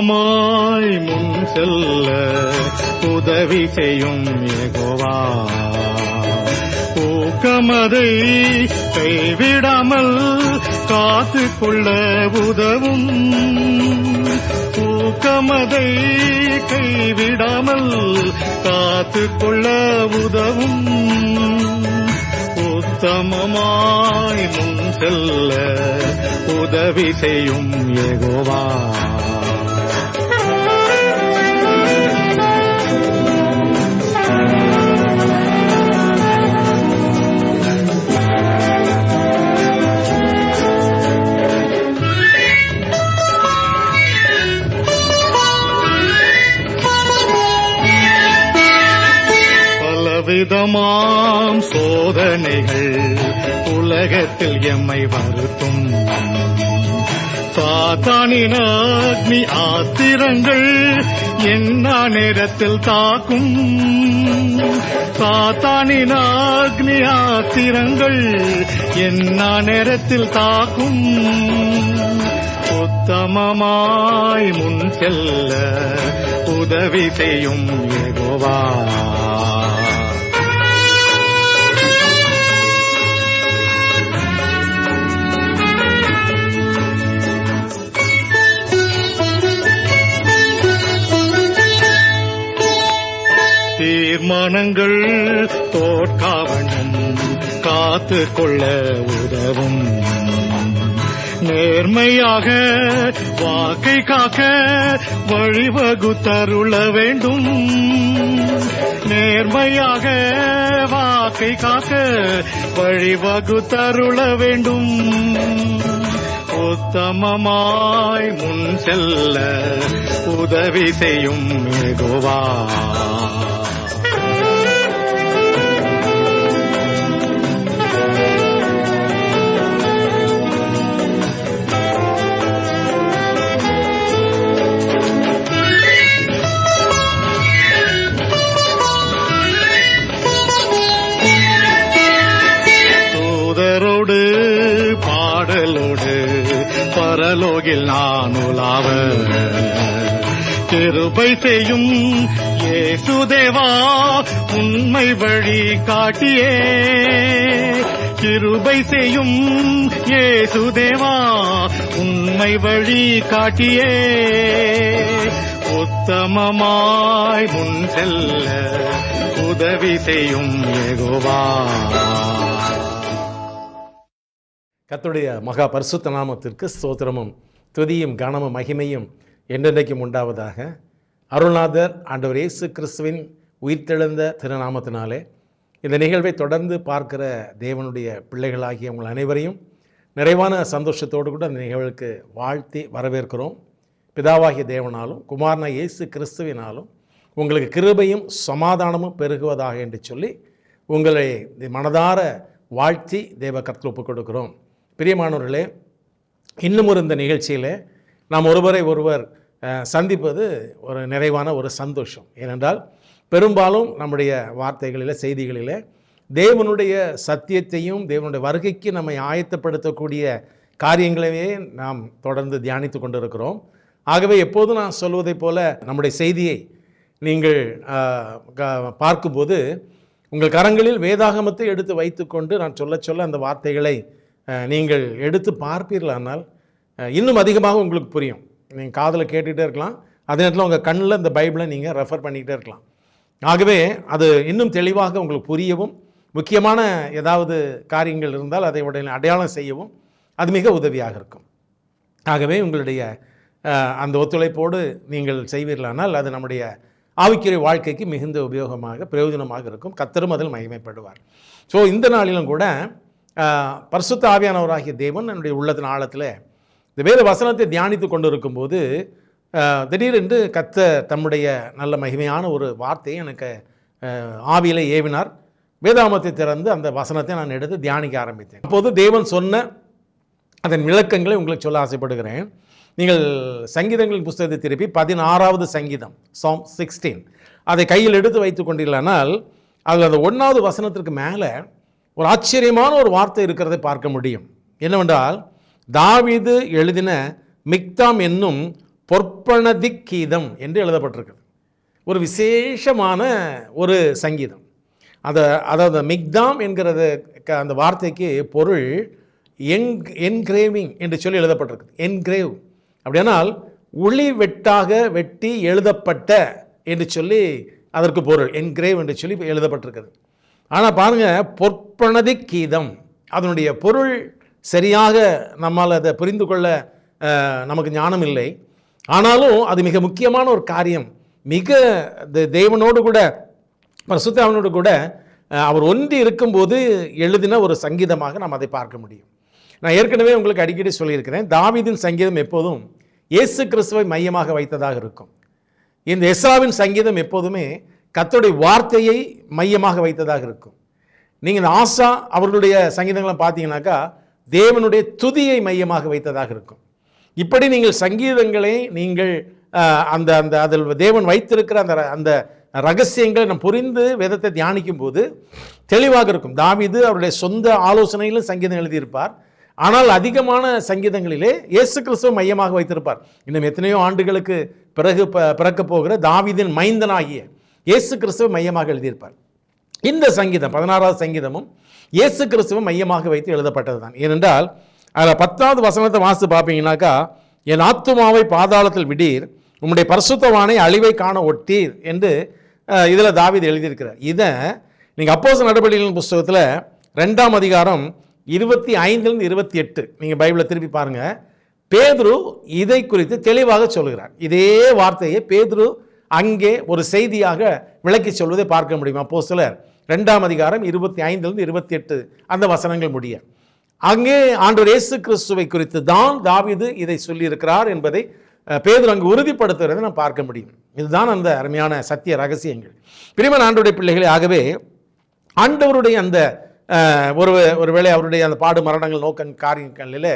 உத்தமமாய் முன் செல்ல உதவி செய்யும் எகோவா ஊக்கமதை கைவிடாமல் காத்து கொள்ள உதவும். ஊக்கமதை கைவிடாமல் காத்து கொள்ள உதவும். உத்தமமாய் முன் செல்ல உதவி செய்யும் எகோவா அக்னி ஆத்திரங்கள் என்ன நேரத்தில் தாக்கும்? சாத்தானின் அக்னி ஆத்திரங்கள் என்ன நேரத்தில் தாக்கும்? உத்தமமாய் முன் செல்ல உதவி செய்யும் ஏகோவா தீர்மானங்கள் தோற்காவண்ணம் காத்து கொள்ள உதவும். நேர்மையாக வாக்கை காக்க வழிவகுத்தருள வேண்டும். நேர்மையாக வாக்கை காக்க வழிவகுத்தருள வேண்டும். உத்தமமாய் முன் செல்ல உதவி செய்யும் ஏகோவா பரலோகில் நான் உலாவ கிருபை செய்யும் ஏசுதேவா உண்மை வழி காட்டியே. கிருபை செய்யும் ஏசுதேவா உண்மை வழி காட்டியே. உத்தமமாய் முன் செல்ல உதவி செய்யும் ஏகோவா கத்துடைய மகா பரிசுத்த நாமத்திற்கு ஸ்தோத்திரமும் துதியும் கனமும் மகிமையும் என்றென்றைக்கும் உண்டாவதாக. அருள்நாதர் ஆண்டவர் இயேசு கிறிஸ்துவின் உயிர்த்தெழுந்த திருநாமத்தினாலே இந்த நிகழ்வை தொடர்ந்து பார்க்கிற தேவனுடைய பிள்ளைகளாகிய உங்கள் அனைவரையும் நிறைவான சந்தோஷத்தோடு கூட அந்த நிகழ்வுக்கு வாழ்த்தி வரவேற்கிறோம். பிதாவாகிய தேவனாலும் குமாரனா இயேசு கிறிஸ்துவினாலும் உங்களுக்கு கிருபையும் சமாதானமும் பெருகுவதாக என்று சொல்லி உங்களை மனதார வாழ்த்தி தேவ கற்று ஒப்புக் கொடுக்கிறோம். பிரியமானவர்களே இன்னும் ஒரு இந்த நிகழ்ச்சியில் நாம் ஒருவரை ஒருவர் சந்திப்பது ஒரு நிறைவான ஒரு சந்தோஷம். ஏனென்றால் பெரும்பாலும் நம்முடைய வார்த்தைகளில் செய்திகளில் தேவனுடைய சத்தியத்தையும் தேவனுடைய வருகைக்கு நம்மை ஆயத்தப்படுத்தக்கூடிய காரியங்களையே நாம் தொடர்ந்து தியானித்து கொண்டிருக்கிறோம். ஆகவே எப்போதும் நான் சொல்வதைப் போல நம்முடைய செய்தியை நீங்கள் பார்க்கும்போது உங்கள் கரங்களில் வேதாகமத்தை எடுத்து வைத்துக்கொண்டு நான் சொல்ல சொல்ல அந்த வார்த்தைகளை நீங்கள் எடுத்து பார்ப்பீர்களானால் இன்னும் அதிகமாக உங்களுக்கு புரியும். நீங்கள் காதில் கேட்டுகிட்டே இருக்கலாம். அதே நேரத்தில் உங்கள் கண்ணில் இந்த பைபிளை நீங்கள் ரெஃபர் பண்ணிக்கிட்டே இருக்கலாம். ஆகவே அது இன்னும் தெளிவாக உங்களுக்கு புரியவும் முக்கியமான ஏதாவது காரியங்கள் இருந்தால் அதை உடனே அடையாளம் செய்யவும் அது மிக உதவியாக இருக்கும். ஆகவே உங்களுடைய அந்த ஒத்துழைப்போடு நீங்கள் செய்வீர்களானால் அது நம்முடைய ஆவிக்குரிய வாழ்க்கைக்கு மிகுந்த உபயோகமாக பிரயோஜனமாக இருக்கும். கத்தரும் அதில் மகிமைப்படுவார். ஸோ இந்த நாளிலும் கூட பரிசுத்த ஆவியானவராகிய தேவன் என்னுடைய உள்ளத்தின் ஆழத்தில் இந்த வேத வசனத்தை தியானித்து கொண்டு இருக்கும்போது திடீரென்று கத்த தம்முடைய நல்ல மகிமையான ஒரு வார்த்தையை எனக்கு ஆவியில் ஆவியிலே ஏவினார். வேதாமத்தை திறந்து அந்த வசனத்தை நான் எடுத்து தியானிக்க ஆரம்பித்தேன். அப்போது தேவன் சொன்ன அதன் விளக்கங்களை உங்களுக்கு சொல்ல ஆசைப்படுகிறேன். நீங்கள் சங்கீதங்களின் புஸ்தகத்தை திருப்பி பதினாறாவது சங்கீதம் சாம் சிக்ஸ்டீன் அதை கையில் எடுத்து வைத்து கொண்டீர்களானால் அதில் அந்த ஒன்றாவது வசனத்திற்கு மேலே ஒரு ஆச்சரியமான ஒரு வார்த்தை இருக்கிறதை பார்க்க முடியும். என்னவென்றால் தாவிது எழுதின மிக்தாம் என்னும் பொற்பனதிக் கீதம் என்று எழுதப்பட்டிருக்கிறது. ஒரு விசேஷமான ஒரு சங்கீதம். அதை அதாவது மிக்தாம் என்கிறது க- அந்த வார்த்தைக்கு பொருள் எங் என்கிரேவிங் என்று சொல்லி எழுதப்பட்டிருக்குது என்கிரேவ். அப்படியானால் ஒளி வெட்டாக வெட்டி எழுதப்பட்ட என்று சொல்லி அதற்கு பொருள். என்கிரேவ் என்று சொல்லி எழுதப்பட்டிருக்கிறது. ஆனால் பாருங்கள் பொற்பனதி கீதம். அதனுடைய பொருள் சரியாக நம்மால் அதை புரிந்து கொள்ள நமக்கு ஞானம் இல்லை ஆனாலும் அது மிக முக்கியமான ஒரு காரியம். மிக தே- தேவனோடு கூட பரிசுத்தாவனோடு கூட அவர் ஒன்றி இருக்கும்போது எழுதின ஒரு சங்கீதமாக நாம் அதை பார்க்க முடியும். நான் ஏற்கனவே உங்களுக்கு அடிக்கடி சொல்லியிருக்கிறேன் தாவிதின் சங்கீதம் எப்போதும் இயேசு கிறிஸ்துவை மையமாக வைத்ததாக இருக்கும். இந்த எஸ்ராவின் சங்கீதம் எப்போதுமே கத்தோடைய வார்த்தையை மையமாக வைத்ததாக இருக்கும். நீங்கள் ஆசா அவர்களுடைய சங்கீதங்களை பார்த்தீங்கன்னாக்கா தேவனுடைய துதியை மையமாக வைத்ததாக இருக்கும். இப்படி நீங்கள் சங்கீதங்களை நீங்கள் அந்த அந்த அதில் தேவன் வைத்திருக்கிற அந்த அந்த ரகசியங்களை நம்ம புரிந்து வேதத்தை தியானிக்கும் போது தெளிவாக இருக்கும். தாவிது அவருடைய சொந்த ஆலோசனையிலும் சங்கீதம் எழுதியிருப்பார். ஆனால் அதிகமான சங்கீதங்களிலே இயேசு கிறிஸ்துவ மையமாக வைத்திருப்பார். இன்னும் எத்தனையோ ஆண்டுகளுக்கு பிறகு ப- பிறக்கப் போகிற தாவிதின் மைந்தனாகிய இயேசு கிறிஸ்துவ மையமாக எழுதியிருப்பார். இந்த சங்கீதம் பதினாறாவது சங்கீதமும் இயேசு கிறிஸ்துவை மையமாக வைத்து எழுதப்பட்டது தான் ஏனென்றால் அதில் பத்தாவது வசனத்தை வாசித்து பார்ப்பீங்கன்னாக்கா என் ஆத்துமாவை பாதாளத்தில் விடீர் உம்முடைய பரிசுத்தவானை அழிவை காண ஒட்டீர் என்று இதில் தாவீது எழுதியிருக்கிறார். இதை நீங்கள் அப்போஸ் நடவடிக்கைகளின் புஸ்தகத்தில் ரெண்டாம் அதிகாரம் இருபத்தி ஐந்துலேருந்து இருபத்தி எட்டு நீங்கள் பைபிளை திருப்பி பாருங்கள் பேதுரு இதை குறித்து தெளிவாக சொல்கிறார் இதே வார்த்தையை பேதுரு அங்கே ஒரு செய்தியாக விளக்கி சொல்வதை பார்க்க முடியும்? அப்போ சிலர் ரெண்டாம் அதிகாரம் இருபத்தி ஐந்துலேருந்து இருபத்தி எட்டு அந்த வசனங்கள் முடிய. அங்கே ஆண்டு இயேசு கிறிஸ்துவை குறித்து தான் தாவிது இதை சொல்லியிருக்கிறார் என்பதை பேதர் அங்கு உறுதிப்படுத்துகிறதை நாம் பார்க்க முடியும். இதுதான் அந்த அருமையான சத்திய ரகசியங்கள். பிரிமன் ஆண்டுடைய பிள்ளைகளே ஆகவே ஆண்டவருடைய அந்த ஒரு ஒருவேளை அவருடைய அந்த பாடு மரணங்கள் நோக்க காரியங்களில்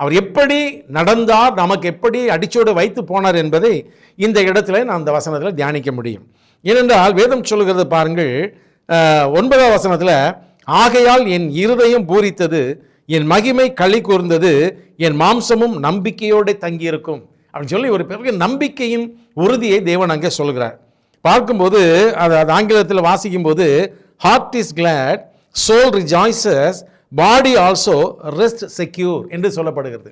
அவர் எப்படி நடந்தார் நமக்கு எப்படி அடிச்சோடு வைத்து போனார் என்பதை இந்த இடத்துல நான் அந்த வசனத்தில் தியானிக்க முடியும். ஏனென்றால் வேதம் சொல்கிறது பாருங்கள் ஒன்பதாம் வசனத்தில் ஆகையால் என் இருதயம் பூரித்தது என் மகிமை களி கூர்ந்தது என் மாம்சமும் நம்பிக்கையோடு தங்கியிருக்கும். அப்படின்னு சொல்லி ஒரு பிறகு நம்பிக்கையின் உறுதியை தேவன் அங்கே சொல்கிறார் பார்க்கும்போது அது அது ஆங்கிலத்தில் வாசிக்கும்போது heart is glad soul rejoices body also rest secure என்று சொல்லப்படுகிறது.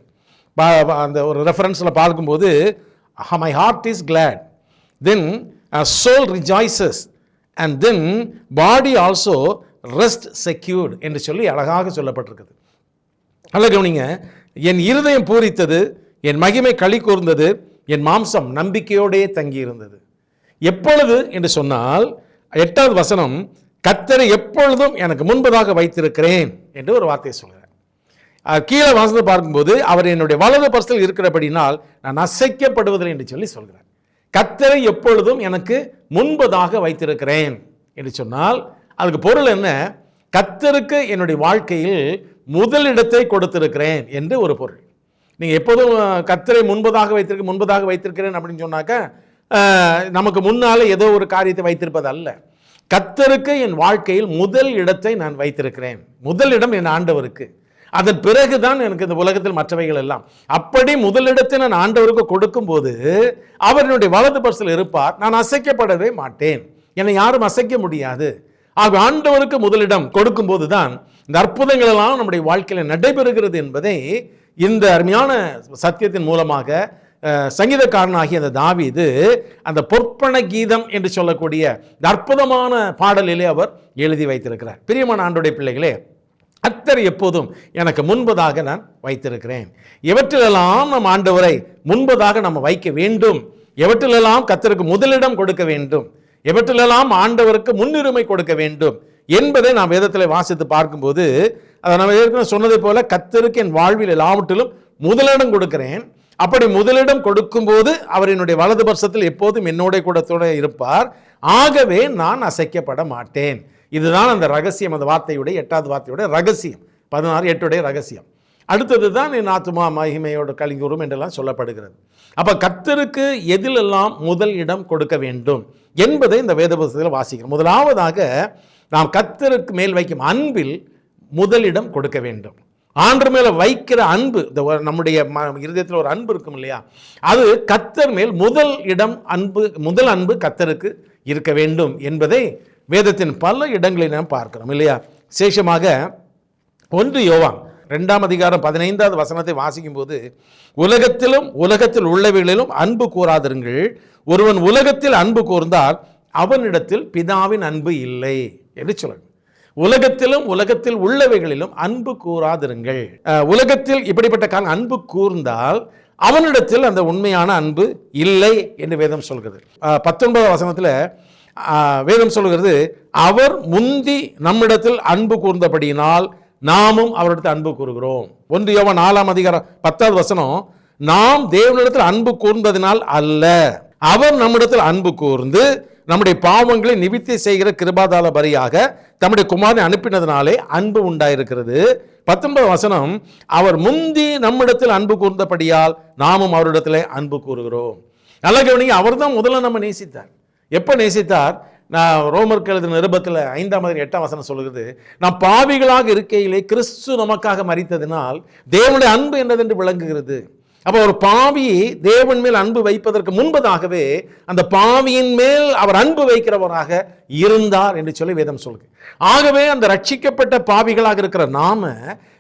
அந்த ஒரு ரெஃபரன்ஸில் பார்க்கும்போது my heart is glad then soul rejoices and then body also rest secured என்று சொல்லி அழகாக சொல்லப்பட்டிருக்குது. நல்ல கவனிங்க. என் இருதயம் பூரித்தது என் மகிமை களி கூர்ந்தது என் மாம்சம் நம்பிக்கையோடே தங்கியிருந்தது. எப்பொழுது? என்று சொன்னால் எட்டாவது வசனம் கத்தரை எப்பொழுதும் எனக்கு முன்பதாக வைத்திருக்கிறேன் என்று ஒரு வார்த்தையை சொல்கிறார். கீழே வாசனை பார்க்கும்போது அவர் என்னுடைய வலது பரிசில் இருக்கிறபடினால் நான் அசைக்கப்படுவதில்லை என்று சொல்லி சொல்கிறார். கத்தரை எப்பொழுதும் எனக்கு முன்பதாக வைத்திருக்கிறேன் என்று சொன்னால் அதுக்கு பொருள் என்ன? கத்தருக்கு என்னுடைய வாழ்க்கையில் முதலிடத்தை கொடுத்திருக்கிறேன் என்று ஒரு பொருள். நீங்கள் எப்போதும் கத்தரை முன்பதாக வைத்திருக்க முன்பதாக வைத்திருக்கிறேன் அப்படின்னு சொன்னாக்க நமக்கு முன்னால் ஏதோ ஒரு காரியத்தை வைத்திருப்பது அல்ல. கத்தருக்கு என் வாழ்க்கையில் முதல் இடத்தை நான் வைத்திருக்கிறேன். முதல் இடம் என் ஆண்டவருக்கு. அதன் பிறகுதான் எனக்கு இந்த உலகத்தில் மற்றவைகள் எல்லாம். அப்படி முதலிடத்தை நான் ஆண்டவருக்கு கொடுக்கும்போது அவர் என்னுடைய வலது பர்சில் இருப்பார். நான் அசைக்கப்படவே மாட்டேன். என்னை யாரும் அசைக்க முடியாது. ஆக ஆண்டவருக்கு முதலிடம் கொடுக்கும்போது தான் இந்த அற்புதங்கள் எல்லாம் நம்முடைய வாழ்க்கையில் நடைபெறுகிறது என்பதை இந்த அருமையான சத்தியத்தின் மூலமாக சங்கீதக்காரனாகிய அந்த தாவிது அந்த பொற்பன கீதம் என்று சொல்லக்கூடிய அற்புதமான பாடலிலே அவர் எழுதி வைத்திருக்கிறார். பிரியமான ஆண்டுடைய பிள்ளைகளே கர்த்தர் எப்போதும் எனக்கு முன்பதாக நான் வைத்திருக்கிறேன். எவற்றிலெல்லாம் நம் ஆண்டவரை முன்பதாக நம்ம வைக்க வேண்டும்? எவற்றிலெல்லாம் கத்தருக்கு முதலிடம் கொடுக்க வேண்டும்? எவற்றிலெல்லாம் ஆண்டவருக்கு முன்னுரிமை கொடுக்க வேண்டும்? என்பதை நாம் வேதத்தில் வாசித்து பார்க்கும்போது அதை நம்ம ஏற்கனவே சொன்னதை போல கத்தருக்கு என் வாழ்வில் எல்லாவற்றிலும் முதலிடம் கொடுக்கிறேன். அப்படி முதலிடம் கொடுக்கும்போது அவர் என்னுடைய வலது பட்சத்தில் எப்போதும் என்னோட கூட துணை இருப்பார். ஆகவே நான் அசைக்கப்பட மாட்டேன். இதுதான் அந்த ரகசியம். அந்த வார்த்தையுடைய எட்டாவது வார்த்தையுடைய ரகசியம். பதினாறு எட்டுடைய ரகசியம். அடுத்தது தான் என் ஆத்மா மகிமையோட கலிங்குறும் என்றெல்லாம் சொல்லப்படுகிறது. அப்போ கத்தருக்கு எதிலெல்லாம் முதல் இடம் கொடுக்க வேண்டும் என்பதை இந்த வேத புத்தகத்தில் வாசிக்கிறோம். முதலாவதாக நாம் கத்தருக்கு மேல் வைக்கும் அன்பில் முதலிடம் கொடுக்க வேண்டும். ஆண்டு மேல வைக்கிற அன்பு இந்த நம்முடைய இருதயத்தில் ஒரு அன்பு இருக்கும் இல்லையா? அது கத்தர் மேல் முதல் இடம் அன்பு முதல் அன்பு கத்தருக்கு இருக்க வேண்டும் என்பதை வேதத்தின் பல இடங்களில் நாம் பார்க்கிறோம் இல்லையா? விசேஷமாக ஒன்று யோவான் ரெண்டாம் அதிகாரம் பதினைந்தாவது வசனத்தை வாசிக்கும் போது உலகத்திலும் உலகத்தில் உள்ளவைகளிலும் அன்பு கூறாதிருங்கள். ஒருவன் உலகத்தில் அன்பு கூர்ந்தால் அவனிடத்தில் பிதாவின் அன்பு இல்லை என்று சொல்லுங்க. உலகத்திலும் உலகத்தில் உள்ளவைகளிலும் அன்பு கூறாதிருங்கள். உலகத்தில் இப்படிப்பட்ட காலம் அன்பு கூர்ந்தால் அவனிடத்தில் அந்த உண்மையான அன்பு இல்லை என்று வேதம் சொல்கிறது. அஹ், பத்தொன்பதாம் வசனத்தில் வேதம் சொல்கிறது அவர் முந்தி நம்மிடத்தில் அன்பு கூர்ந்தபடியினால் நாமும் அவரிடத்தில் அன்பு கூறுகிறோம். ஒன்று யோவா நாலாம் அதிகாரம் பத்தாவது வசனம் நாம் தேவனிடத்தில் அன்பு கூர்ந்ததினால் அல்ல. அவர் நம்மிடத்தில் அன்பு கூர்ந்து நம்முடைய பாவங்களை நிவித்தி செய்கிற கிருபாதால பரியாக தம்முடைய குமாரனை அனுப்பினதுனாலே அன்பு உண்டாயிருக்கிறது. பத்தொன்பது வசனம் அவர் முந்தி நம்மிடத்தில் அன்பு கூர்ந்தபடியால் நாமும் அவரிடத்தில் அன்பு கூறுகிறோம். நல்ல கவனிங்க அவர் தான் முதல்ல நம்ம நேசித்தார். எப்போ நேசித்தார்? நான் ரோமருக்கு எழுதின நிருபத்தில் ஐந்தாம் அதிகாரம் எட்டாம் வசனம் சொல்கிறது நாம் பாவிகளாக இருக்கையிலே கிறிஸ்து நமக்காக மறித்ததினால் தேவனுடைய அன்பு என்னதென்று விளங்குகிறது. அப்போ ஒரு பாவி தேவன் மேல் அன்பு வைப்பதற்கு முன்பதாகவே அந்த பாவியின் மேல் அவர் அன்பு வைக்கிறவராக இருந்தார் என்று சொல்லி வேதம் சொல்லுது. ஆகவே அந்த ரட்சிக்கப்பட்ட பாவிகளாக இருக்கிற நாம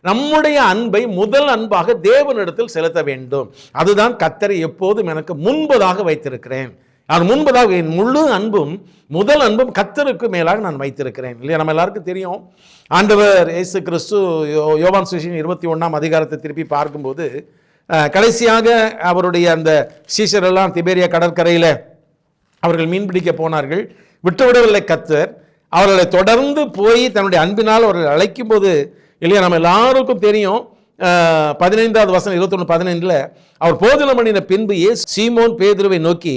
நம்முடைய அன்பை முதல் அன்பாக தேவனிடத்தில் செலுத்த வேண்டும். அதுதான் கத்தரை எப்போதும் எனக்கு முன்பதாக வைத்திருக்கிறேன். நான் முன்பதாக என் முழு அன்பும் முதல் அன்பும் கத்தருக்கு மேலாக நான் வைத்திருக்கிறேன். இல்லையா? நம்ம எல்லாருக்கும் தெரியும். ஆண்டவர் இயேசு கிறிஸ்து யோ- யோவான் சுஷின் இருபத்தி ஒன்றாம் அதிகாரத்தை திருப்பி பார்க்கும்போது கடைசியாக அவருடைய அந்த சீஷரெல்லாம் திபேரியா கடற்கரையில் அவர்கள் மீன் பிடிக்க போனார்கள். விட்டுவிடவில்லை கத்தர். அவர்களை தொடர்ந்து போய் தன்னுடைய அன்பினால் அவர்கள் அழைக்கும் போது இல்லையா நம்ம எல்லாருக்கும் தெரியும். பதினைந்தாவது வசனம் இருபத்தொன்று பதினைந்தில் அவர் போதனை பண்ணின பின்பு ஏ சீமோன் பேதுருவை நோக்கி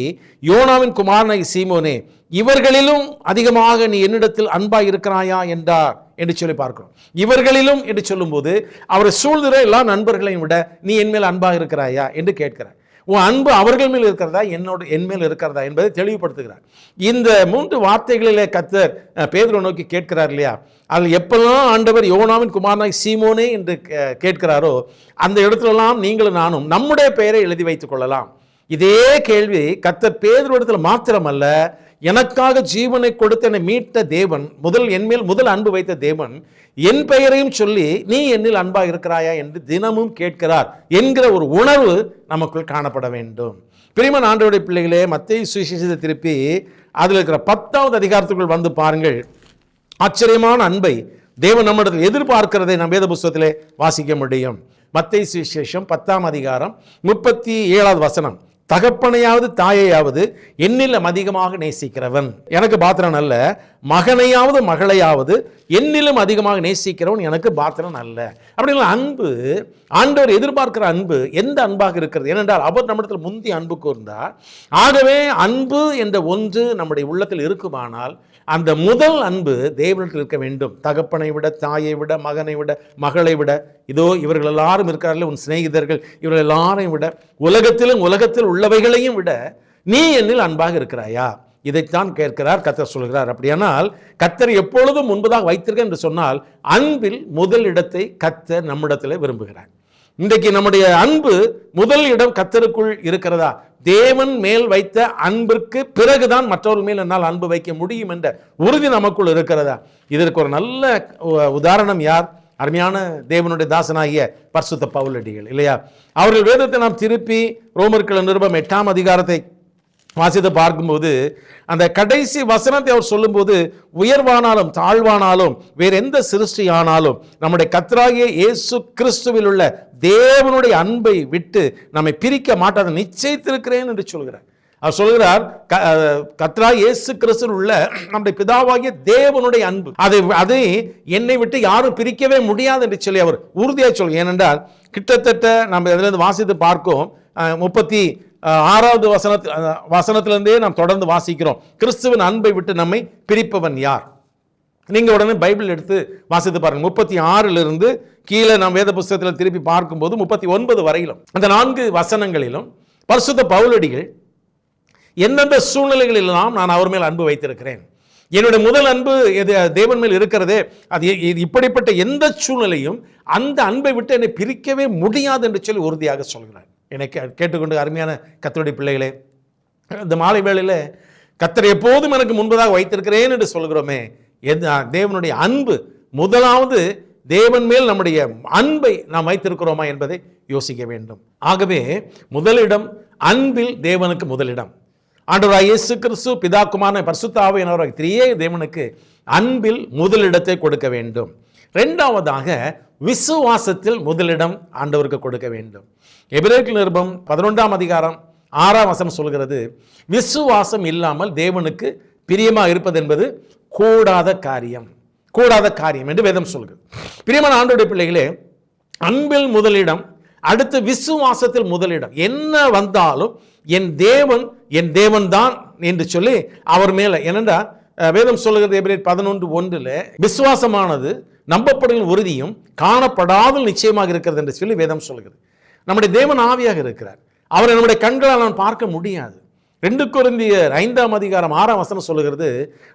யோனாவின் குமாரனை சீமோனே இவர்களிலும் அதிகமாக நீ என்னிடத்தில் அன்பாக இருக்கிறாயா என்றார். என்று சொல்லி பார்க்கிறோம். இவர்களிலும் என்று சொல்லும்போது அவரை சூழ்நிலை எல்லா நண்பர்களையும் விட நீ என் மேல் அன்பாக இருக்கிறாயா? என்று கேட்கிறார். உன் அன்பு அவர்கள் மேல் இருக்கிறதா? என்னோட என் மேல் இருக்கிறதா? என்பதை தெளிவுபடுத்துகிறார். இந்த மூன்று வார்த்தைகளிலே கத்தர் அஹ், நோக்கி கேட்கிறார் இல்லையா? அதில் எப்பெல்லாம் ஆண்டவர் யோனாவின் குமாரனாய் சீமோனே என்று கே- கேட்கிறாரோ அந்த இடத்துலலாம் நீங்களும் நானும் நம்முடைய பெயரை எழுதி வைத்துக் கொள்ளலாம். இதே கேள்வி கத்தர் பேதுருவிடத்தில் மாத்திரமல்ல எனக்காக ஜீவனை கொடுத்து என்னை மீட்ட தேவன் முதல் என்மேல் முதல் அன்பு வைத்த தேவன் என் பெயரையும் சொல்லி நீ என்னில் அன்பாக இருக்கிறாயா என்று தினமும் கேட்கிறார் என்கிற ஒரு உணர்வு நமக்குள் காணப்பட வேண்டும். பிரிமன் ஆண்டோடைய பிள்ளைகளே மத்திய சுவிசேஷத்தை திருப்பி அதில் இருக்கிற பத்தாவது அதிகாரத்துக்குள் வந்து பாருங்கள். ஆச்சரியமான அன்பை தேவன் நம்மிடத்தில் எதிர்பார்க்கிறதை நம் வேத புஸ்தகத்திலே வாசிக்க முடியும். மத்தை சுவிசேஷம் பத்தாம் அதிகாரம் முப்பத்தி ஏழாவது வசனம். தகப்பனையாவது தாயையாவது என்னிலும் அதிகமாக நேசிக்கிறவன். எனக்கு பாத்திரன் அல்ல மகனையாவது மகளையாவது என்னிலும் அதிகமாக நேசிக்கிறவன் எனக்கு பாத்திரன் அல்ல அப்படின்னா அன்பு ஆண்டவர் எதிர்பார்க்கிற அன்பு எந்த அன்பாக இருக்கிறது? ஏனென்றால் அவர் நம்மிடத்தில் முந்தி அன்பு கூர்ந்தார். ஆகவே அன்பு என்ற ஒன்று நம்முடைய உள்ளத்தில் இருக்குமானால் அந்த முதல் அன்பு தேவனிடத்தில் இருக்க வேண்டும். தகப்பனை விட தாயை விட மகனை விட மகளை விட. இதோ இவர்கள் எல்லாரும் இருக்கிறார்கள் உன் சிநேகிதர்கள். இவர்கள் எல்லாரையும் விட உலகத்திலும் உலகத்தில் உள்ளவைகளையும் விட நீ என்னில் அன்பாக இருக்கிறாயா? இதைத்தான் கேட்கிறார் கத்தர் சொல்கிறார். அப்படியானால் கத்தர் எப்பொழுதும் முன்பதாக வைத்திருக்க என்று சொன்னால் அன்பில் முதல் இடத்தை கத்தர் நம்மிடத்தில் விரும்புகிறார். இன்றைக்கு நம்முடைய அன்பு முதல் இடம் கத்தருக்குள் இருக்கிறதா? தேவன் மேல் வைத்த அன்பிற்கு பிறகுதான் மற்றவர்கள் மேல் என்னால் அன்பு வைக்க முடியும் என்ற உறுதி நமக்குள் இருக்கிறதா? இதற்கு ஒரு நல்ல உதாரணம் யார்? அருமையான தேவனுடைய தாசனாகிய பர்சுத்த பவுலடிகள் இல்லையா? அவர்கள் வேதத்தை நாம் திருப்பி ரோமர்கள் நிருபம் எட்டாம் அதிகாரத்தை வாசித்து பார்க்கும்போது அந்த கடைசி வசனத்தை அவர் சொல்லும்போது உயர்வானாலும் தாழ்வானாலும் வேற எந்த சிருஷ்டியானாலும் நம்முடைய கத்தராகிய இயேசு கிறிஸ்துவில் உள்ள தேவனுடைய அன்பை விட்டு நம்மை பிரிக்க மாட்டாத நிச்சயித்திருக்கிறேன் என்று சொல்கிறார். அவர் சொல்கிறார் க- இயேசு கிறிஸ்துவில் உள்ள நம்முடைய பிதாவாகிய தேவனுடைய அன்பு. அதை அதை என்னை விட்டு யாரும் பிரிக்கவே முடியாது என்று சொல்லி அவர் உறுதியாக சொல்கிறார். ஏனென்றால் கிட்டத்தட்ட நம்ம இதிலிருந்து வாசித்து பார்க்கும் முப்பத்தி ஆறாவது வசனத்தில் வசனத்திலேருந்தே வசனத்திலிருந்தே நாம் தொடர்ந்து வாசிக்கிறோம். கிறிஸ்துவின் அன்பை விட்டு நம்மை பிரிப்பவன் யார்? நீங்கள் உடனே பைபிள் எடுத்து வாசித்து பாருங்கள் முப்பத்தி ஆறிலிருந்து கீழே நாம் வேத புஸ்தகத்தில் திருப்பி பார்க்கும்போது முப்பத்தி ஒன்பது வரையிலும் அந்த நான்கு வசனங்களிலும் பரிசுத்த பவுலடிகள் எந்தெந்த சூழ்நிலைகளிலெல்லாம் நான் அவர் மேல் அன்பு வைத்திருக்கிறேன்? என்னுடைய முதல் அன்பு எது தேவன் மேல் இருக்கிறதே அது இது இப்படிப்பட்ட எந்த சூழ்நிலையும் அந்த அன்பை விட்டு என்னை பிரிக்கவே முடியாது என்று சொல்லி உறுதியாக சொல்கிறார். என்னை கே- கேட்டுக்கொண்டு அருமையான கத்தருடைய பிள்ளைகளே இந்த மாலை வேளையில் கத்தர் எப்போதும் எனக்கு முன்பதாக வைத்திருக்கிறேன் என்று சொல்கிறோமே எது தேவனுடைய அன்பு முதலாவது தேவன் மேல் நம்முடைய அன்பை நாம் வைத்திருக்கிறோமா என்பதை யோசிக்க வேண்டும். ஆகவே முதலிடம் அன்பில் தேவனுக்கு முதலிடம். ஆண்டவராய் இயேசு கிறிஸ்து பிதாக்குமான பர்சுத்தாவை பரிசுத்தாவியானவராய் திரியே தேவனுக்கு அன்பில் முதலிடத்தை கொடுக்க வேண்டும். ரெண்டாவதாக விசுவாசத்தில் முதலிடம் ஆண்டவருக்கு கொடுக்க வேண்டும். எபிரேக்கு நிருபம் பதினொன்றாம் அதிகாரம் ஆறாம் வசனம் சொல்கிறது விசுவாசம் இல்லாமல் தேவனுக்கு பிரியமாக இருப்பது என்பது கூடாத காரியம். கூடாத காரியம் என்று வேதம் சொல்கிறது பிரியமான ஆண்டோடைய பிள்ளைகளே அன்பில் முதலிடம் அடுத்து விசுவாசத்தில் முதலிடம். என்ன வந்தாலும் என் தேவன் என் தேவன் தான் என்று சொல்லி அவர் மேலே. என்னென்றா வேதம் சொல்லுகிறது எபிரேட் பதினொன்று ஒன்றில் விசுவாசமானது நம்பப்படுகிற உறுதியும் காணப்படாத நிச்சயமாக இருக்கிறது என்று சொல்லி வேதம் சொல்கிறது நம்முடைய தேவன் ஆவியாக இருக்கிறார். அவரை நம்முடைய கண்களால் நான் பார்க்க முடியாது. ரெண்டு கொரிந்தியர் ஐந்தாம் அதிகாரம் ஆறாம் வசனம் சொல்லுகிறது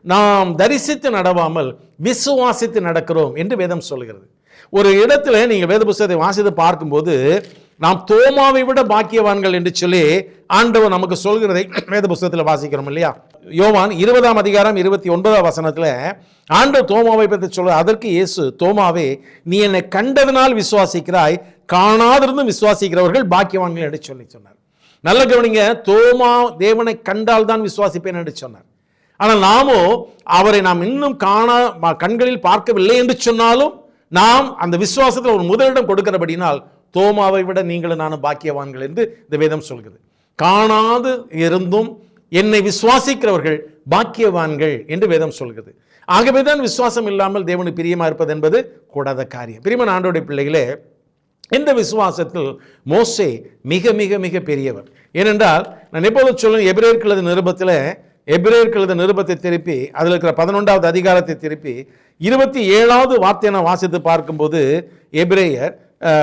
நாம் தரிசித்து நடவாமல் விசுவாசித்து நடக்கிறோம் என்று வேதம் சொல்கிறது ஒரு இடத்துல நீங்கள் வேத புஸ்தகத்தை வாசித்து பார்க்கும்போது நாம் தோமாவை விட பாக்கியவான்கள் என்று சொல்லி ஆண்டவர் நமக்கு சொல்கிறதை வேத புஸ்தகத்தில் வாசிக்கிறோம் இல்லையா? யோவான் இருபதாம் அதிகாரம் இருபத்தி ஒன்பதாம் வசனத்தில் ஆண்டு தோமாவை பற்றி சொல்ல அதற்கு இயேசு தோமாவே நீ என்னை கண்டதனால் விசுவாசிக்கிறாய் காணாதிருந்தும் விசுவாசிக்கிறவர்கள் பாக்கியவான்கள் என்று சொல்லி சொன்னார். நல்ல கவனிங்க தோமா தேவனை கண்டால் தான் விசுவாசிப்பேன் என்று சொன்னார். ஆனால் நாமோ அவரை நாம் இன்னும் காண கண்களில் பார்க்கவில்லை என்று சொன்னாலும் நாம் அந்த விசுவாசத்தில் ஒரு முதலிடம் கொடுக்கிறபடினால் தோமாவை விட நீங்களும் நானும் பாக்கியவான்கள் என்று இந்த வேதம் சொல்கிறது. காணாது இருந்தும் என்னை விசுவாசிக்கிறவர்கள் பாக்கியவான்கள் என்று வேதம் சொல்கிறது. ஆகவே தான் விசுவாசம் இல்லாமல் தேவனுக்கு பிரியமா இருப்பது என்பது கூடாத காரியம். பிரியமன் ஆண்டோடைய பிள்ளைகளே இந்த விசுவாசத்தில் மோசே மிக மிக மிக பெரியவர். ஏனென்றால் நான் எப்போதும் சொல்லுவேன் எபிரேயர்களது நிருபத்தில் எபிரேயர்களது நிருபத்தை திருப்பி அதில் இருக்கிற பதினொன்றாவது அதிகாரத்தை திருப்பி இருபத்தி ஏழாவது வார்த்தையை நான் வாசித்து பார்க்கும்போது எபிரேயர்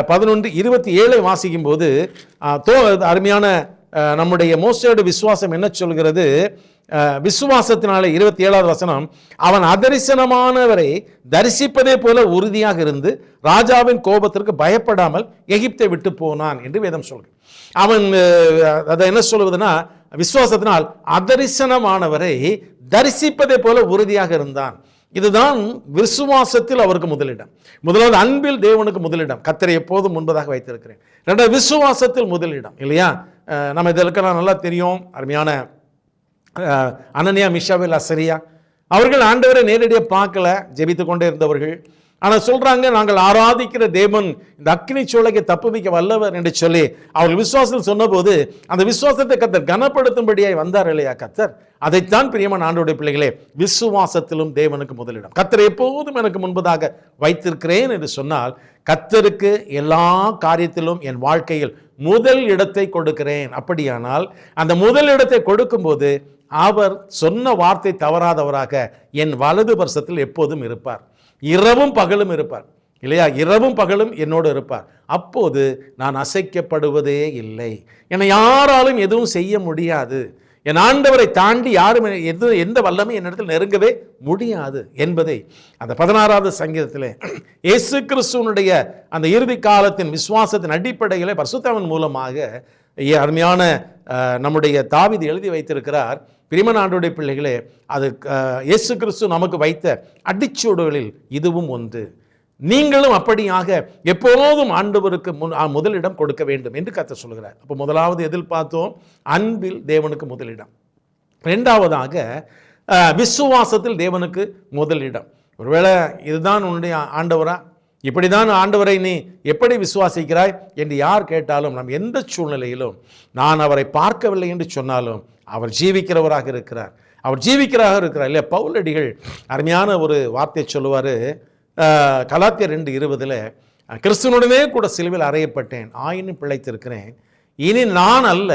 பதினொன்று இருபத்தி ஏழை வாசிக்கும் போது தோ அருமையான நம்முடைய மோசையோட விசுவாசம் என்ன சொல்கிறது? அஹ், விசுவாசத்தினாலே இருபத்தி ஏழாவது வசனம் அவன் அதரிசனமானவரை தரிசிப்பதே போல உறுதியாக இருந்து ராஜாவின் கோபத்திற்கு பயப்படாமல் எகிப்தை விட்டு போனான் என்று வேதம் சொல்கிறேன் அவன் அதை என்ன சொல்வதுன்னா விசுவாசத்தினால் அதரிசனமானவரை தரிசிப்பதை போல உறுதியாக இருந்தான். இதுதான் விசுவாசத்தில் அவருக்கு முதலிடம். முதலாவது அன்பில் தேவனுக்கு முதலிடம். கத்தரை எப்போதும் முன்பதாக வைத்திருக்கிறேன். ரெண்டாவது விசுவாசத்தில் முதலிடம். இல்லையா? நம்ம இதற்கெல்லாம் நல்லா தெரியும். அருமையான அனன்யா மிஷாவில் அசரியா அவர்கள் ஆண்டவரை நேரடியாக பார்க்கல ஜெபித்து கொண்டே இருந்தவர்கள். ஆனால் சொல்கிறாங்க நாங்கள் ஆராதிக்கிற தேவன் இந்த அக்னி சூளைக்கு தப்புவிக்க வல்லவர் என்று சொல்லி அவர்கள் விசுவாசத்தில் சொன்னபோது அந்த விசுவாசத்தை கத்தர் கனப்படுத்தும்படியாய் வந்தார் இல்லையா கத்தர்? அதைத்தான் பிரியமான ஆண்டோடைய பிள்ளைகளே விசுவாசத்திலும் தேவனுக்கு முதலிடம். கத்தர் எப்போதும் எனக்கு முன்பதாக வைத்திருக்கிறேன் என்று சொன்னால் கத்தருக்கு எல்லா காரியத்திலும் என் வாழ்க்கையில் முதல் இடத்தை கொடுக்கிறேன். அப்படியானால் அந்த முதல் இடத்தை கொடுக்கும்போது அவர் சொன்ன வார்த்தை தவறாதவராக என் வலது பர்சத்தில் எப்போதும் இருப்பார். இரவும் பகலும் இருப்பார். இல்லையா? இரவும் பகலும் என்னோடு இருப்பார். அப்போது நான் அசைக்கப்படுவதே இல்லை. என்னை யாராலும் எதுவும் செய்ய முடியாது. என் ஆண்டவரை தாண்டி யாரும் எது எந்த வல்லமை என்னிடத்தில் நெருங்கவே முடியாது என்பதை அந்த பதினாறாவது சங்கீதத்தில் இயேசு கிறிஸ்துவனுடைய அந்த இறுதி காலத்தின் விசுவாசத்தின் அடிப்படையில் பரிசுத்தவன் மூலமாக அருமையான நம்முடைய தாவிதி எழுதி வைத்திருக்கிறார். பிரிமன் பிள்ளைகளே அது இயேசு கிறிஸ்து நமக்கு வைத்த அடிச்சூடுகளில் இதுவும் ஒன்று. நீங்களும் அப்படியாக எப்போதும் ஆண்டவருக்கு முன் முதலிடம் கொடுக்க வேண்டும் என்று கத்த சொல்கிறார் அப்போ முதலாவது எதில் பார்த்தோம்? அன்பில் தேவனுக்கு முதலிடம். ரெண்டாவதாக விசுவாசத்தில் தேவனுக்கு முதலிடம். ஒருவேளை இதுதான் உன்னுடைய ஆண்டவரா? இப்படிதான் ஆண்டவரை நீ எப்படி விசுவாசிக்கிறாய் என்று யார் கேட்டாலும் நம் எந்த சூழ்நிலையிலும் நான் அவரை பார்க்கவில்லை என்று சொன்னாலும் அவர் ஜீவிக்கிறவராக இருக்கிறார். அவர் ஜீவிக்கிறவராக இருக்கிறார். இல்லையா? பவுலடிகள் அருமையான ஒரு வார்த்தையை சொல்லுவார். கலாத்தியர் ரெண்டு இருபதில் கிறிஸ்துவனுடனே கூட சிலுவில் அறையப்பட்டேன் ஆயினும் பிழைத்திருக்கிறேன். இனி நான் அல்ல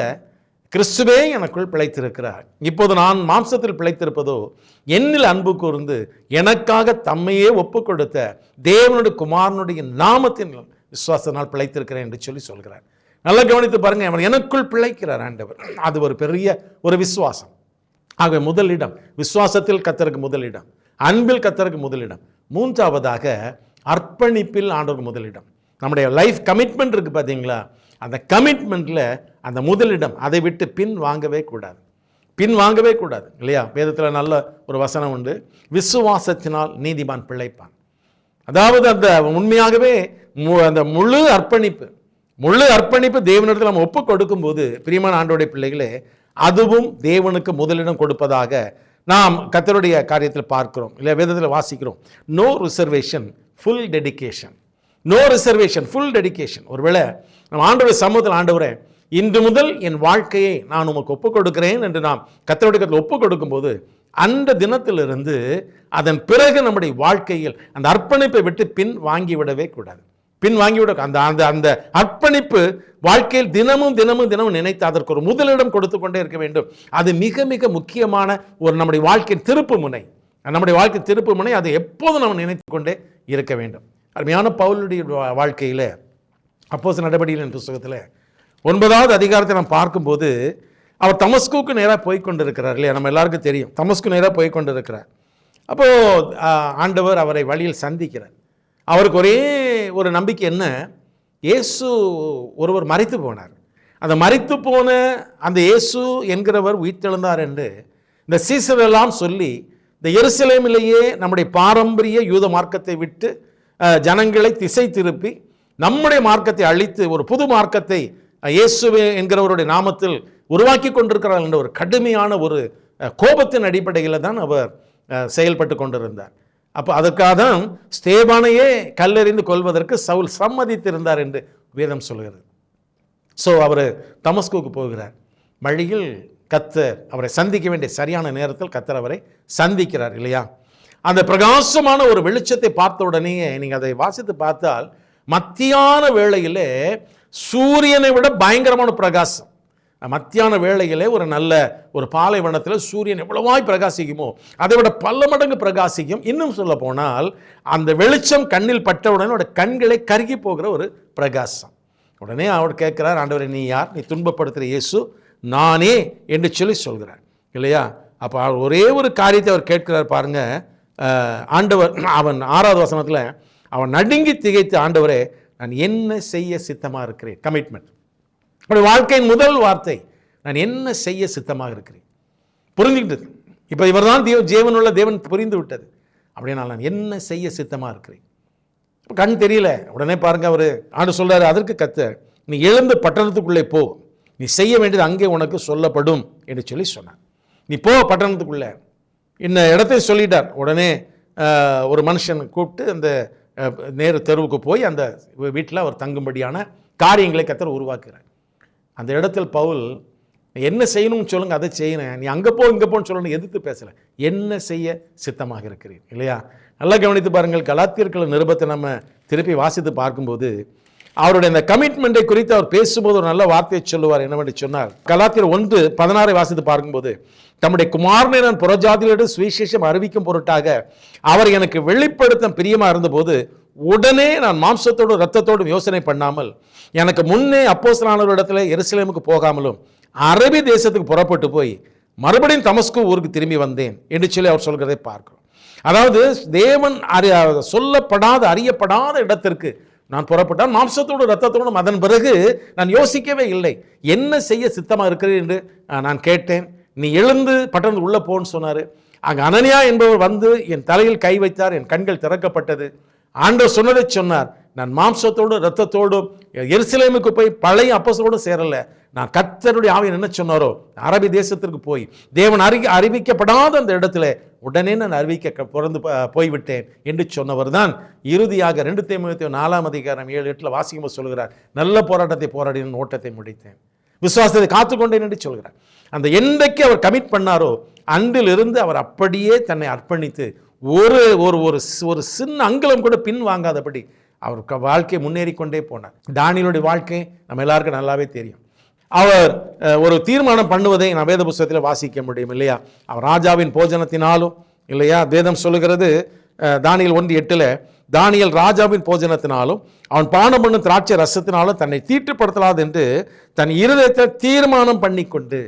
கிறிஸ்துவே எனக்குள் பிழைத்திருக்கிறார். இப்போது நான் மாம்சத்தில் பிழைத்திருப்பதோ என்னில் அன்பு கூர்ந்து எனக்காக தம்மையே ஒப்பு கொடுத்த தேவனுடைய குமாரனுடைய நாமத்தின் விசுவாசனால் பிழைத்திருக்கிறேன் என்று சொல்லி சொல்கிறார். நல்லா கவனித்து பாருங்க அவன் எனக்குள் பிழைக்கிறார் ஆண்டவர். அது ஒரு பெரிய ஒரு விசுவாசம். ஆகவே முதலிடம் விசுவாசத்தில் கத்தருக்கு முதலிடம் அன்பில் கத்தருக்கு முதலிடம் மூன்றாவதாக அர்ப்பணிப்பில் ஆண்டவர் முதலிடம். நம்முடைய லைஃப் கமிட்மெண்ட் இருக்குது பார்த்தீங்களா அந்த கமிட்மெண்ட்டில் அந்த முதலிடம் அதை விட்டு பின் வாங்கவே கூடாது. பின் வாங்கவே கூடாது இல்லையா? வேதத்தில் நல்ல ஒரு வசனம் உண்டு. விசுவாசத்தினால் நீதிமான் பிழைப்பான். அதாவது அந்த உண்மையாகவே மு- அந்த முழு அர்ப்பணிப்பு முழு அர்ப்பணிப்பு தேவனிடத்தில் நம்ம ஒப்பு கொடுக்கும்போது பிரியமான ஆண்டோடைய பிள்ளைகளே அதுவும் தேவனுக்கு முதலிடம் கொடுப்பதாக நாம் கத்தருடைய காரியத்தில் பார்க்கிறோம் இல்லை வேதத்தில் வாசிக்கிறோம். No reservation full dedication no reservation full dedication ஒருவேளை நம்ம ஆண்டவர் சமூகத்தில் ஆண்டவரே இன்று முதல் என் வாழ்க்கையை நான் உமக்கு ஒப்புக் கொடுக்கிறேன் என்று நாம் கத்தருடைய கருத்தில் ஒப்புக் கொடுக்கும்போது அந்த தினத்திலிருந்து அதன் பிறகு நம்முடைய வாழ்க்கையில் அந்த அர்ப்பணிப்பை விட்டு பின் வாங்கிவிடவே கூடாது. பின் வாங்கிவிட அந்த அந்த அந்த அர்ப்பணிப்பு வாழ்க்கையில் தினமும் தினமும் தினமும் நினைத்து அதற்கு ஒரு முதலிடம் கொடுத்து கொண்டே இருக்க வேண்டும். அது மிக மிக முக்கியமான ஒரு நம்முடைய வாழ்க்கையின் திருப்பு முனை. நம்முடைய வாழ்க்கை திருப்பு முனை அதை எப்போதும் நம்ம நினைத்து கொண்டே இருக்க வேண்டும். அருமையான பவுலுடைய வா- வாழ்க்கையில அப்போஸ் நடவடிக்கைகளின் புஸ்தகத்தில் ஒன்பதாவது அதிகாரத்தை நாம் பார்க்கும்போது அவர் தமஸ்குக்கு நேராக போய் கொண்டிருக்கிறார் இல்லையா? நம்ம எல்லாருக்கும் தெரியும். தமஸ்கு நேராக போய் கொண்டிருக்கிறார். அப்போது ஆண்டவர் அவரை வழியில் சந்திக்கிறார். அவருக்கு ஒரே ஒரு நம்பிக்கை என்ன? இயேசு ஒருவர் மறைத்து போனார். அந்த மறைத்து போன அந்த இயேசு என்கிறவர் உயிர்த்தெழுந்தார் என்று இந்த சீசரெல்லாம் சொல்லி இந்த எருசலேமிலேயே நம்முடைய பாரம்பரிய யூத மார்க்கத்தை விட்டு ஜனங்களை திசை திருப்பி நம்முடைய மார்க்கத்தை அழித்து ஒரு புது மார்க்கத்தை இயேசு இயேசுவே என்கிறவருடைய நாமத்தில் உருவாக்கி கொண்டிருக்கிறார் என்ற ஒரு கடுமையான ஒரு கோபத்தின் அடிப்படையில் தான் அவர் செயல்பட்டு கொண்டிருந்தார். அப்போ அதற்காக தான் ஸ்தேபானையே கல்லெறிந்து கொள்வதற்கு சவுல் சம்மதித்திருந்தார் என்று வேதம் சொல்கிறது. ஸோ அவர் தமஸ்குக்கு போகிறார். வழியில் கத்தர் அவரை சந்திக்க வேண்டிய சரியான நேரத்தில் கத்தர் அவரை சந்திக்கிறார் இல்லையா? அந்த பிரகாசமான ஒரு வெளிச்சத்தை பார்த்த உடனே நீங்கள் அதை வாசித்து பார்த்தால் மத்தியான வேளையிலே சூரியனை விட பயங்கரமான பிரகாசம். மத்தியான வேளையிலே ஒரு நல்ல ஒரு பாலைவனத்தில் சூரியன் எவ்வளவாய் பிரகாசிக்குமோ அதை விட பல மடங்கு பிரகாசிக்கும். இன்னும் சொல்ல போனால் அந்த வெளிச்சம் கண்ணில் பட்டவுடனே அவட கண்களை கருகி போகிற ஒரு பிரகாசம். உடனே அவர் கேட்கிறார் ஆண்டவரை நீ யார்? நீ துன்பப்படுத்துகிற இயேசு நானே என்று சொல்லி சொல்கிறார். இல்லையா? அப்போ அவர் ஒரே ஒரு காரியத்தை அவர் கேட்கிறார் பாருங்க. ஆண்டவர் அவன் ஆறாவது வசனத்தில் அவன் நடுங்கி திகைத்து ஆண்டவரே நான் என்ன செய்ய சித்தமாக இருக்கிறேன்? கமிட்மெண்ட் அவருடைய வாழ்க்கையின் முதல் வார்த்தை நான் என்ன செய்ய சித்தமாக இருக்கிறேன்? புரிஞ்சுக்கிட்டது. இப்போ இவர்தான் தேவ ஜீவனுள்ள தேவன் புரிந்து விட்டது. அப்படின்னா நான் என்ன செய்ய சித்தமாக இருக்கிறேன்? இப்போ கண் தெரியல. உடனே பாருங்கள் அவர் ஆண்டு சொல்கிறாரு அதற்கு கத்த நீ எழுந்து பட்டணத்துக்குள்ளே போ. நீ செய்ய வேண்டியது அங்கே உனக்கு சொல்லப்படும் என்று சொல்லி சொன்னார். நீ போ பட்டணத்துக்குள்ளே. இந்த இடத்தை சொல்லிட்டார். உடனே ஒரு மனுஷன் கூப்பிட்டு அந்த நேரு தெருவுக்கு போய் அந்த வீட்டில் அவர் தங்கும்படியான காரியங்களை கத்தர் உருவாக்குறார் அந்த இடத்தில் பவுல் என்ன செய்யணும்னு சொல்லுங்க அதை செய்யணும் நீ அங்கே போ இங்கே போன்னு சொல்லணும் எதிர்த்து பேசலை. என்ன செய்ய சித்தமாக இருக்கிறீர்? இல்லையா? நல்லா கவனித்து பாருங்கள் கலாத்தியர்கள் நிருபத்தை நம்ம திருப்பி வாசித்து பார்க்கும்போது அவருடைய இந்த கமிட்மெண்ட்டை குறித்து அவர் பேசும்போது ஒரு நல்ல வார்த்தையை சொல்லுவார். என்னவென்று சொன்னார் கலாத்தியர் ஒன்று பதினாறை வாசித்து பார்க்கும்போது தம்முடைய குமாரனை நான் புறஜாதியோடு சுவிசேஷம் அறிவிக்கும் பொருட்டாக அவர் எனக்கு வெளிப்படுத்த பிரியமாக இருந்தபோது உடனே நான் மாம்சத்தோடும் ரத்தத்தோடும் யோசனை பண்ணாமல் எனக்கு முன்னே அப்போஸ்தலனானவரிடத்துல எருசலேமுக்கு போகாமலும் அரபி தேசத்துக்கு புறப்பட்டு போய் மறுபடியும் தமஸ்கு ஊருக்கு திரும்பி வந்தேன் என்று சொல்லி அவர் சொல்கிறதை பார்க்கிறோம். அதாவது தேவன் அறி சொல்லப்படாத அறியப்படாத இடத்திற்கு நான் புறப்பட்டால் மாம்சத்தோடு ரத்தத்தோடும் அதன் பிறகு நான் யோசிக்கவே இல்லை. என்ன செய்ய சித்தமாக இருக்கிறேன் என்று நான் கேட்டேன். நீ எழுந்து பட்டணத்து உள்ளே போன்னு சொன்னார். அங்கே அனனியா என்பவர் வந்து என் தலையில் கை வைத்தார் என் கண்கள் திறக்கப்பட்டது. ஆண்டவர் சொன்னதை சொன்னார். நான் மாம்சத்தோடும் ரத்தத்தோடும் எருசலேமுக்கு போய் பழைய அப்பசோடு சேரல. நான் கத்தருடைய ஆவியன் என்ன சொன்னாரோ அரபி தேசத்திற்கு போய் தேவன் அறி அறிவிக்கப்படாத அந்த இடத்துல உடனே நான் அறிவிக்க பிறந்து போய்விட்டேன் என்று சொன்னவர் தான் இறுதியாக ரெண்டு தேமுத்தி நாலாம் அதிகாரம் ஏழு எட்டில் வாசிக்கும்போது சொல்கிறார் நல்ல போராட்டத்தை போராடின ஓட்டத்தை முடித்தேன். விசுவாசத்தை காத்துக்கொண்டேன் என்று சொல்கிறார் அந்த என்றைக்கு அவர் கமிட் பண்ணாரோ அன்றிலிருந்து அவர் அப்படியே தன்னை அர்ப்பணித்து ஒரு ஒரு ஒரு ஒரு சின்ன அங்குலம் கூட பின் வாங்காதபடி அவர் க- வாழ்க்கை முன்னேறி கொண்டே போனார். தானியலுடைய வாழ்க்கை நம்ம எல்லாருக்கும் நல்லாவே தெரியும். அவர் ஒரு தீர்மானம் பண்ணுவதை நான் வேத புஸ்தகத்தில் வாசிக்க முடியும் இல்லையா? அவர் ராஜாவின் போஜனத்தினாலும் இல்லையா? வேதம் சொல்லுகிறது தானியல் ஒன்று எட்டில் தானியல் ராஜாவின் போஜனத்தினாலும் அவன் பானம் பண்ணும் திராட்சை ரசத்தினாலும் தன்னை தீட்டுப்படுத்தலாது என்று தன் இருதயத்தை தீர்மானம் பண்ணிக்கொண்டு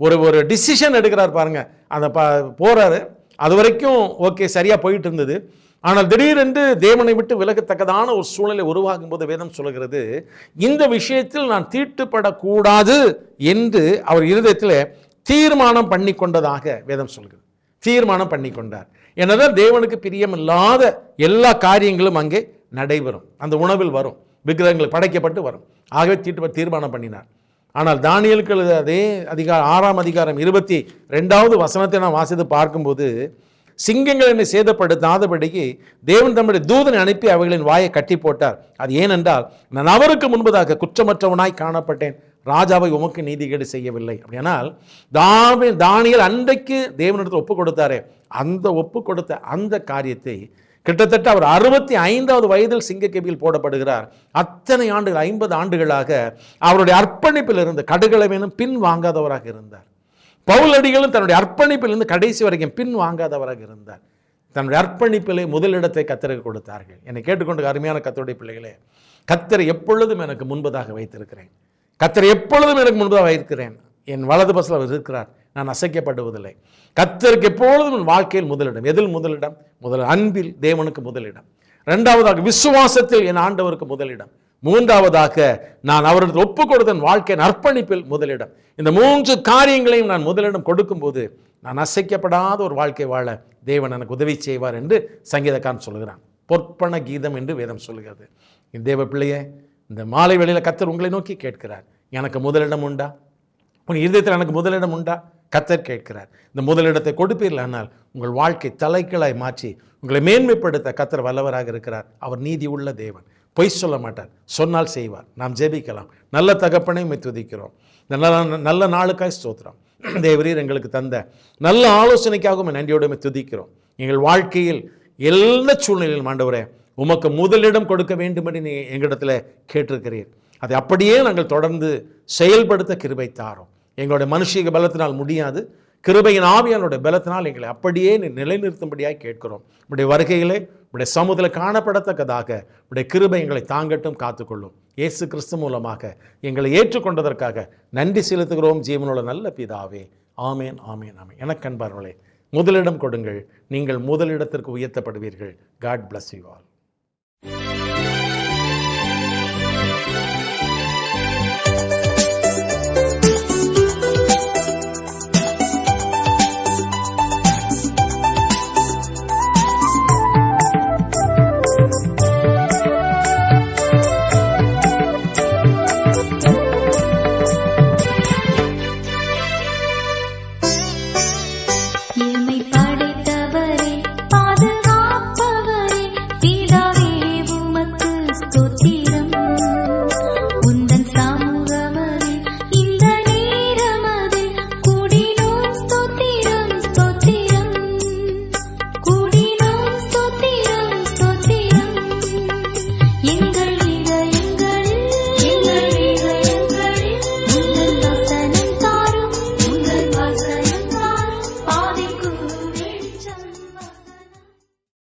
ஒரு ஒரு டிசிஷன் எடுக்கிறார் பாருங்க. அந்த ப போகிறாரு அது வரைக்கும் ஓகே சரியாக போயிட்டு இருந்தது ஆனால் திடீரென்று தேவனை விட்டு விலகத்தக்கதான ஒரு சூழ்நிலை உருவாகும் போது வேதம் சொல்கிறது இந்த விஷயத்தில் நான் தீட்டுப்படக்கூடாது என்று அவர் இருதயத்தில் தீர்மானம் பண்ணி கொண்டதாக வேதம் சொல்கிறது தீர்மானம் பண்ணி கொண்டார் என்னதான் தேவனுக்கு பிரியமில்லாத எல்லா காரியங்களும் அங்கே நடைபெறும். அந்த உணவில் வரும். விக்கிரகங்கள் படைக்கப்பட்டு வரும். ஆகவே தீட்டு தீர்மானம் பண்ணினார். ஆனால் தானியலுக்கு எழுத அதே அதிகாரம் ஆறாம் அதிகாரம் இருபத்தி ரெண்டாவது வசனத்தை நான் வாசித்து பார்க்கும்போது சிங்கங்கள் என்னை சேதப்படுத்தாதபடிக்கு தேவன் தம்முடைய தூதனை அனுப்பி அவைகளின் வாயை கட்டி போட்டார். அது ஏனென்றால் நான் அவருக்கு முன்பதாக குற்றமற்றவனாய் காணப்பட்டேன். ராஜாவை உமக்கு நீதிகேடு செய்யவில்லை. அப்படியானால் தாவே தானியல் அன்றைக்கு தேவனிடத்தில் ஒப்பு கொடுத்தாரே அந்த ஒப்பு கொடுத்த அந்த காரியத்தை கிட்டத்தட்ட அவர் அறுபத்தி ஐந்தாவது வயதில் சிங்கக்கேபியில் போடப்படுகிறார். அத்தனை ஆண்டுகள் ஐம்பது ஆண்டுகளாக அவருடைய அர்ப்பணிப்பில் இருந்து கடுகளவேனும் பின் வாங்காதவராக இருந்தார். பவுலடிகளும் தன்னுடைய அர்ப்பணிப்பிலிருந்து கடைசி வரைக்கும் பின் வாங்காதவராக இருந்தார். தன்னுடைய அர்ப்பணிப்பிலே முதலிடத்தை கத்தருக்கு கொடுத்தார்கள். என்னை கேட்டுக்கொண்டு அருமையான கத்தருடைய பிள்ளைகளே கத்தரை எப்பொழுதும் எனக்கு முன்பதாக வைத்திருக்கிறேன். கத்தரை எப்பொழுதும் எனக்கு முன்பதாக வைத்திருக்கிறேன். என் வலது பசில் அவர் இருக்கிறார். நான் அசைக்கப்படுவதில்லை. கத்தருக்கு எப்பொழுதும் என் வாழ்க்கையில் முதலிடம். எதில் முதலிடம்? முதல் அன்பில் தேவனுக்கு முதலிடம். ரெண்டாவதாக விசுவாசத்தில் என் ஆண்டவருக்கு முதலிடம். மூன்றாவதாக நான் அவருக்கு ஒப்பு கொடுத்தன் வாழ்க்கையின் அர்ப்பணிப்பில் முதலிடம். இந்த மூன்று காரியங்களையும் நான் முதலிடம் கொடுக்கும்போது நான் அசைக்கப்படாத ஒரு வாழ்க்கை வாழ தேவன் எனக்கு உதவி செய்வார் என்று சங்கீதக்காரன் சொல்கிறான். பொற்பன கீதம் என்று வேதம் சொல்கிறது. என் தேவ பிள்ளையே இந்த மாலை வேளையில் கத்தர் உங்களை நோக்கி கேட்கிறார். எனக்கு முதலிடம் உண்டா? உன் இருதயத்தில் எனக்கு முதலிடம் உண்டா? கத்தர் கேட்கிறார். இந்த முதலிடத்தை கொடுப்பீர்களானால் உங்கள் வாழ்க்கை தலைக்களாய் மாற்றி உங்களை மேன்மைப்படுத்த கத்தர் வல்லவராக இருக்கிறார். அவர் நீதி உள்ள தேவன். பொய் சொல்ல மாட்டார். சொன்னால் செய்வார். நாம் ஜெபிக்கலாம். நல்ல தகப்பனையும் துதிக்கிறோம். நல்ல நல்ல நாளுக்காய் ஸ்தோத்திரம். தேவரீர் எங்களுக்கு தந்த நல்ல ஆலோசனைக்காகவும் நன்றியோடு துதிக்கிறோம். எங்கள் வாழ்க்கையில் எல்லா சூழ்நிலையிலும் ஆண்டவரே உமக்கு முதலிடம் கொடுக்க வேண்டும் என்று நீ எங்களிடத்தில் கேட்டிருக்கிறீர். அதை அப்படியே நாங்கள் தொடர்ந்து செயல்படுத்த கிருபை தாரோம். எங்களுடைய மனுஷிக பலத்தினால் முடியாது. கிருபையின் ஆவியானுடைய பலத்தினால் எங்களை அப்படியே நிலைநிறுத்தும்படியாக கேட்கிறோம். உடைய வருகையிலே உடைய சமூகத்தில் காணப்படத்தக்கதாக உடைய கிருபை எங்களை தாங்கட்டும் காத்துக்கொள்ளும். இயேசு கிறிஸ்து மூலமாக எங்களை ஏற்றுக்கொண்டதற்காக நன்றி செலுத்துகிறோம். ஜீவனுள்ள நல்ல பிதாவே. ஆமேன் ஆமேன் ஆமேன். எனக்கு அன்பார்களே முதலிடம் கொடுங்கள். நீங்கள் முதலிடத்திற்கு உயர்த்தப்படுவீர்கள். God bless you all